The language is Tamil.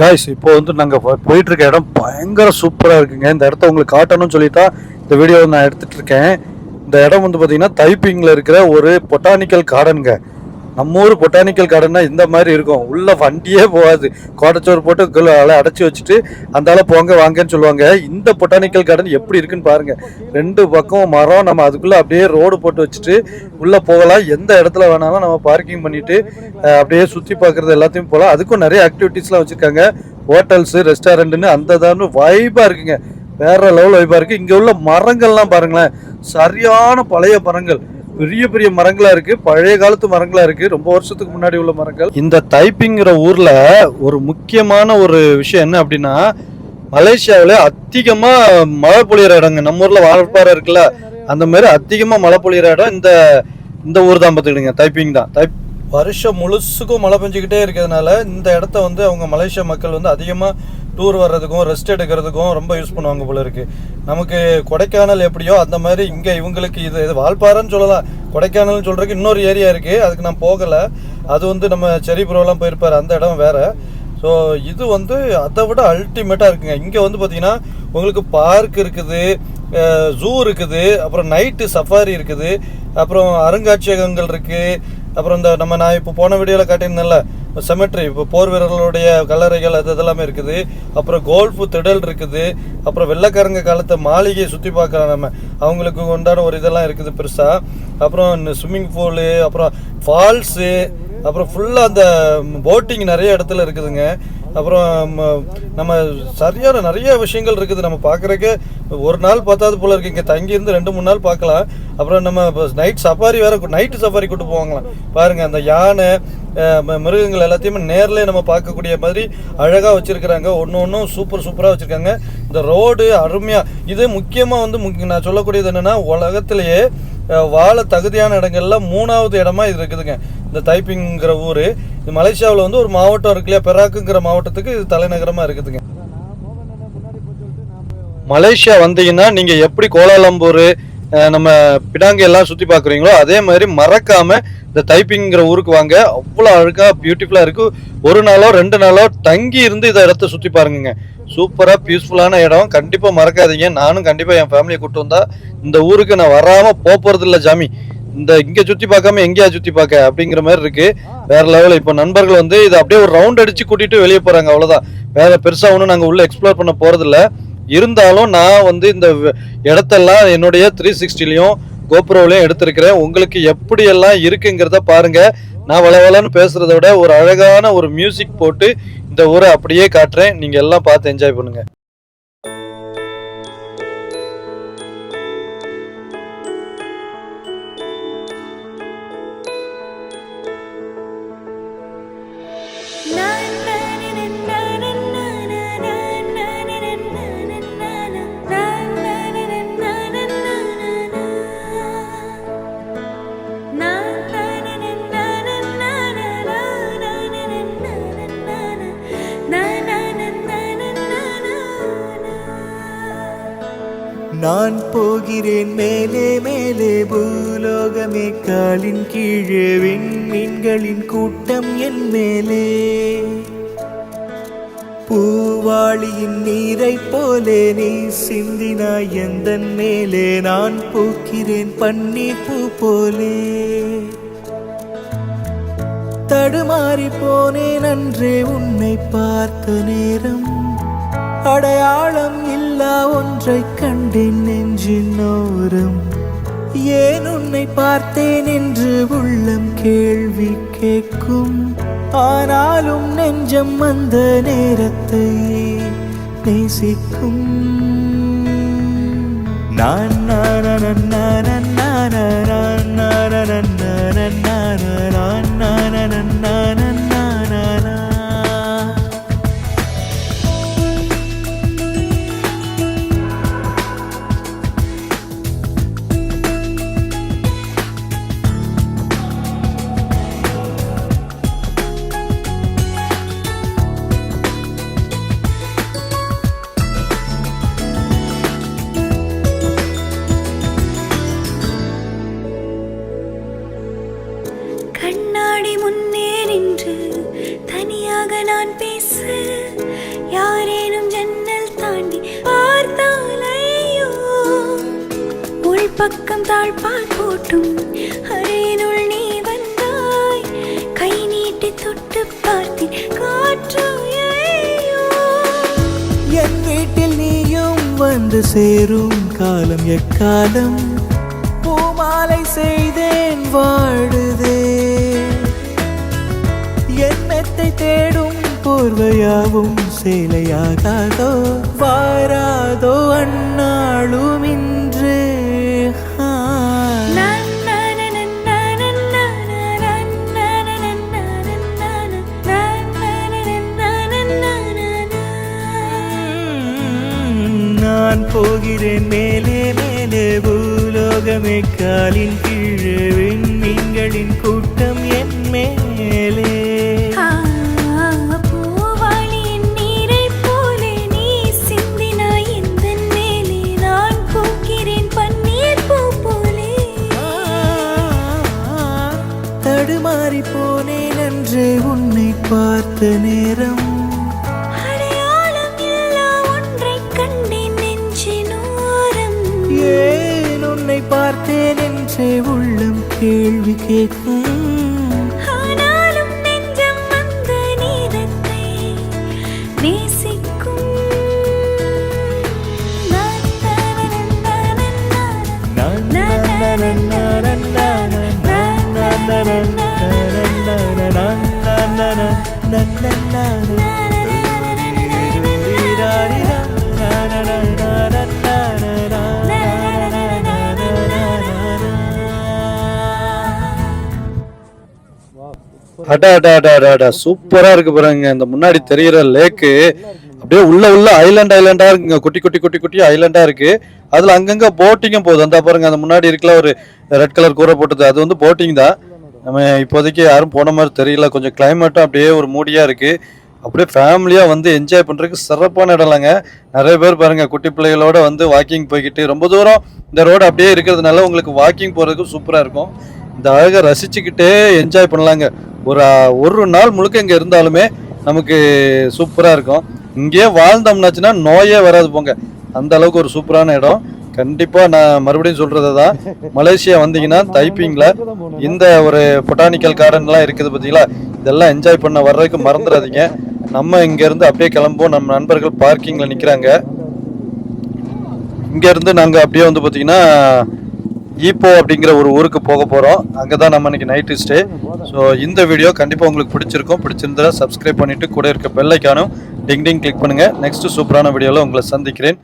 காய்ஸ் இப்போ வந்து நாங்கள் போயிட்டுருக்க இடம் பயங்கர சூப்பராக இருக்குங்க. இந்த இடத்த உங்களுக்கு காட்டணும்னு சொல்லி தான் இந்த வீடியோவை நான் எடுத்துகிட்ருக்கேன் இந்த இடம் வந்து பார்த்திங்கன்னா தைப்பிங்கில் இருக்கிற ஒரு பொட்டானிக்கல் கார்டனுங்க நம்ம ஊர் பொட்டானிக்கல் கார்டன்னா இந்த மாதிரி இருக்கும். உள்ள வண்டியே போகாது. கோடச்சோறு போட்டு கிலோ அலை அடைச்சி வச்சுட்டு அந்த அளவு போங்க வாங்கன்னு சொல்லுவாங்க. இந்த பொட்டானிக்கல் கார்டன் எப்படி இருக்குன்னு பாருங்க. ரெண்டு பக்கம் மரம். நம்ம அதுக்குள்ளே அப்படியே ரோடு போட்டு வச்சுட்டு உள்ளே போகலாம். எந்த இடத்துல வேணாலும் நம்ம பார்க்கிங் பண்ணிட்டு அப்படியே சுற்றி பார்க்கறது எல்லாத்தையும் போகலாம். அதுக்கும் நிறைய ஆக்டிவிட்டீஸ்லாம் வச்சுருக்காங்க. ஹோட்டல்ஸு ரெஸ்டாரண்ட்டுன்னு அந்த தான் வைபா இருக்குங்க. வேற லெவல் வைபா இருக்கு. இங்க உள்ள மரங்கள்லாம் பாருங்களேன். சரியான பழைய மரங்கள். பெரிய பெரிய மரங்களா இருக்கு. பழைய காலத்து மரங்களா இருக்கு. ரொம்ப வருஷத்துக்கு முன்னாடி உள்ள மரங்கள். இந்த தைப்பிங்கிற ஊர்ல ஒரு முக்கியமான ஒரு விஷயம் என்ன அப்படின்னா மலேசியாவில் அதிகமா மழை பொழியிற இடங்க. நம்ம ஊர்ல வாழப்பாறை இருக்குல்ல அந்த மாதிரி அதிகமா மழை பொழியிற இடம் இந்த இந்த ஊர் தான் பார்த்துக்கிடுங்க. தைப்பிங் தான். தைப் வருஷம் முழுசுக்கும் மழை பெஞ்சிக்கிட்டே இருக்கிறதுனால இந்த இடத்த வந்து அவங்க மலேசிய மக்கள் வந்து அதிகமாக டூர் வர்றதுக்கும் ரெஸ்ட் எடுக்கிறதுக்கும் ரொம்ப யூஸ் பண்ணுவாங்க போல இருக்கு. நமக்கு கொடைக்கானல் எப்படியோ அந்த மாதிரி இங்கே இவங்களுக்கு இது இது வால்பாறைன்னு சொல்லலாம். கொடைக்கானல்னு சொல்கிறதுக்கு இன்னொரு ஏரியா இருக்குது அதுக்கு நான் போகலை. அது வந்து நம்ம செரிபுரம்லாம் போயிருப்பாரு. அந்த இடம் வேறு. ஸோ இது வந்து அதை விட அல்டிமேட்டாக இருக்குங்க. இங்கே வந்து பார்த்தீங்கன்னா உங்களுக்கு பார்க் இருக்குது ஜூ இருக்குது அப்புறம் நைட்டு சஃபாரி இருக்குது அப்புறம் அருங்காட்சியகங்கள் இருக்குது அப்புறம் இந்த நம்ம நான் இப்போ போன வீடியோவில் காட்டியிருந்தேன்ல செமெட்ரி இப்போ போர் வீரர்களுடைய கல்லறைகள் அது இதெல்லாமே இருக்குது. அப்புறம் கோல்ஃபு திடல் இருக்குது. அப்புறம் வெள்ளைக்காரங்க காலத்தை மாளிகையை சுற்றி பார்க்கலாம் நம்ம. அவங்களுக்கு உண்டான ஒரு இதெல்லாம் இருக்குது பெருசாக அப்புறம் ஸ்விம்மிங் பூலு அப்புறம் ஃபால்ஸு அப்புறம் ஃபுல்லாக அந்த போட்டிங் நிறைய இடத்துல இருக்குதுங்க. அப்புறம் நம்ம சரியான நிறைய விஷயங்கள் இருக்குது. நம்ம பார்க்குறக்கே ஒரு நாள் பார்த்தாது போல இருக்கு. இங்கே தங்கியிருந்து ரெண்டு மூணு நாள் பார்க்கலாம். அப்புறம் நம்ம நைட் சஃபாரி வேற நைட்டு சஃபாரி கூட்டு போவாங்களாம். பாருங்க அந்த யானை மிருகங்கள் எல்லாத்தையுமே நேரில் நம்ம பார்க்கக்கூடிய மாதிரி அழகாக வச்சிருக்கிறாங்க. ஒன்று ஒன்றும் சூப்பர் சூப்பராக வச்சுருக்காங்க. இந்த ரோடு அருமையாக இது முக்கியமாக வந்து நான் சொல்லக்கூடியது என்னென்னா உலகத்திலேயே வாழ தகுதியான இடங்கள்ல மூணாவது இடமா இது இருக்குதுங்க. இந்த தைப்பிங்கிற ஊர். இது மலேசியாவில் வந்து ஒரு மாவட்டம் இருக்கு இல்லையா? பெராக்குங்கிற மாவட்டத்துக்கு இது தலைநகரமாக இருக்குதுங்க. மலேசியா வந்தீங்கன்னா நீங்கள் எப்படி கோலாலம்பூர் நம்ம பிடாங்கி எல்லாம் சுற்றி பார்க்குறீங்களோ அதே மாதிரி மறக்காமல் இந்த தைப்பிங்கிற ஊருக்கு வாங்க. அவ்வளோ அழகாக பியூட்டிஃபுல்லாக இருக்கு. ஒரு நாளோ ரெண்டு நாளோ தங்கி இருந்து இதை இடத்த சுற்றி பாருங்க சூப்பராக பீஸ்ஃபுல்லான இடம். கண்டிப்பாக மறக்காதீங்க. நானும் கண்டிப்பாக என் ஃபேமிலியை கூட்டு வந்தா இந்த ஊருக்கு நான் வராமல் போகிறது இல்லை ஜாமி. இந்த இங்கே சுற்றி பார்க்காம எங்கேயா சுற்றி பார்க்க அப்படிங்கிற மாதிரி இருக்கு. வேற லெவலில் இப்போ நண்பர்கள் வந்து இதை அப்படியே ஒரு ரவுண்ட் அடிச்சு கூட்டிட்டு வெளியே போகிறாங்க அவ்வளோதான் வேற பெருசாக ஒன்றும் நாங்கள் உள்ளே எக்ஸ்ப்ளோர் பண்ண போகிறதில்ல இருந்தாலும் நான் வந்து இந்த இடத்தெல்லாம் என்னுடைய த்ரீ சிக்ஸ்டிலையும் கோப்ரோவிலையும் எடுத்திருக்கிறேன். உங்களுக்கு எப்படியெல்லாம் இருக்குங்கிறத பாருங்க. நான் வளவலன்னு பேசுறத விட ஒரு அழகான ஒரு மியூசிக் போட்டு இந்த ஊரை அப்படியே காட்டுறேன். நீங்க எல்லாம் பார்த்து என்ஜாய் பண்ணுங்க. நான் போகிறேன் மேலே மேலே பூலோகமே. காலின் கீழே விண்மீன்களின் கூட்டம் என் மேலே. பூவாளியின் நீரை போலே நீ சிந்தினாய் எந்தன் மேலே. நான் பூக்கிறேன் பன்னீர் பூ போலே. தடுமாறி போனேன் அன்றே உன்னை பார்த்த நேரம். அடையாளம் இல்லை ஒன்றைக் கண்டேன் நெஞ்சின் ஓரம் ஏன் உன்னை பார்த்தேன் என்று உள்ளம் கேள்வி கேட்கும். ஆனாலும் நெஞ்சம் அந்த நேரத்தை நேசிக்கும். நான் நானனன் அடி முன்னே நின்று தனியாக நான் பேச யாரேனும் ஜன்னல் தாண்டி பார்த்தாலையோ? உள் பக்கம் தாழ்பால் போட்டும் அரேனுள் நீ வந்தாய். கை நீட்டி தொட்டு பார்த்து காற்று என் வீட்டில் நீயும் வந்து சேரும் காலம் எக்காலம்? பூமாலை செய்தேன் வாடு. தேடும் போர்வையாவும் சேலையாகாதோ வாராதோ அண்ணாளும் இன்று. நான் போகிறேன் மேலே மேலே. பூலோகமே காலின் கீழே விண்மீன்களின் கூட போனேன் என்று உன்னை பார்த்த நேரம். ஏன் உன்னை பார்த்தேன் என்றே உள்ளம் கேள்வி கேட்கும் அடா அடா அடா அடா அடா. சூப்பரா இருக்கு பாருங்க. இந்த முன்னாடி தெரியிற லேக்கு அப்படியே உள்ள உள்ள ஐலாண்ட் ஐலாண்டா இருக்குங்க. குட்டி குட்டி குட்டி குட்டி ஐலாண்டா இருக்கு. அதுல அங்கங்க போட்டிங்கும் போகுது. அந்த பாருங்க அந்த முன்னாடி இருக்கல ஒரு ரெட் கலர் கூரை போட்டது. அது வந்து போட்டிங் தான். நம்ம இப்போதைக்கு யாரும் போன மாதிரி தெரியல. கொஞ்சம் கிளைமேட்டும் அப்படியே ஒரு மூடியா இருக்கு. அப்படியே ஃபேமிலியாக வந்து என்ஜாய் பண்ணுறதுக்கு சிறப்பான இடம்லாங்க. நிறைய பேர் பாருங்கள் குட்டி பிள்ளைகளோட வந்து வாக்கிங் போய்கிட்டு ரொம்ப தூரம் இந்த ரோடு அப்படியே இருக்கிறதுனால உங்களுக்கு வாக்கிங் போகிறதுக்கு சூப்பராக இருக்கும். இந்த அழகை ரசிச்சுக்கிட்டே என்ஜாய் பண்ணலாங்க. ஒரு ஒரு நாள் முழுக்க இங்கே இருந்தாலுமே நமக்கு சூப்பராக இருக்கும். இங்கேயே வாழ்ந்தோம்னாச்சுன்னா நோயே வராது போங்க. அந்த அளவுக்கு ஒரு சூப்பரான இடம். கண்டிப்பாக நான் மறுபடியும் சொல்கிறது தான். மலேசியா வந்தீங்கன்னா தைப்பிங்கில் இந்த ஒரு பொட்டானிக்கல் கார்டன்லாம் இருக்குது பார்த்தீங்களா இதெல்லாம் என்ஜாய் பண்ண வர்றதுக்கு மறந்துடாதீங்க. நம்ம இங்கேருந்து அப்படியே கிளம்புவோம். நம்ம நண்பர்கள் பார்க்கிங்கில் நிற்கிறாங்க இங்கேருந்து நாங்கள் அப்படியே வந்து பார்த்தீங்கன்னா ஈப்போ அப்படிங்கிற ஒரு ஊருக்கு போக போகிறோம் அங்கே தான் நம்ம இன்னைக்கு நைட்டு ஸ்டே ஸோ இந்த வீடியோ கண்டிப்பாக உங்களுக்கு பிடிச்சிருக்கும். பிடிச்சிருந்தா சப்ஸ்கிரைப் பண்ணிவிட்டு கூட இருக்க பெல்லைக்கானும் டிங் டிங் கிளிக் பண்ணுங்கள் நெக்ஸ்ட்டு சூப்பரான வீடியோவில் உங்களை சந்திக்கிறேன்.